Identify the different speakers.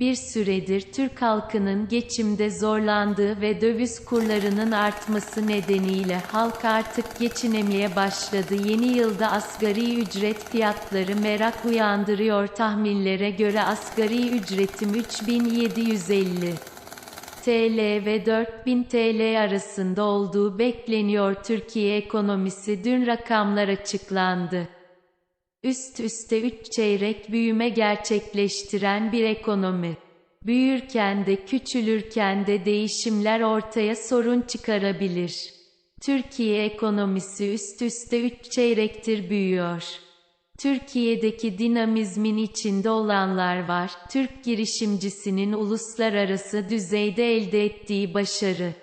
Speaker 1: Bir süredir Türk halkının geçimde zorlandığı ve döviz kurlarının artması nedeniyle halk artık geçinemeye başladı. Yeni yılda asgari ücret fiyatları merak uyandırıyor. Tahminlere göre asgari ücretim 3750 TL ve 4000 TL arasında olduğu bekleniyor. Türkiye ekonomisi dün rakamlar açıklandı. Üst üste 3 çeyrek büyüme gerçekleştiren bir ekonomi. Büyürken de küçülürken de değişimler ortaya sorun çıkarabilir. Türkiye ekonomisi üst üste 3 çeyrektir büyüyor. Türkiye'deki dinamizmin içinde olanlar var. Türk girişimcisinin uluslararası düzeyde elde ettiği başarı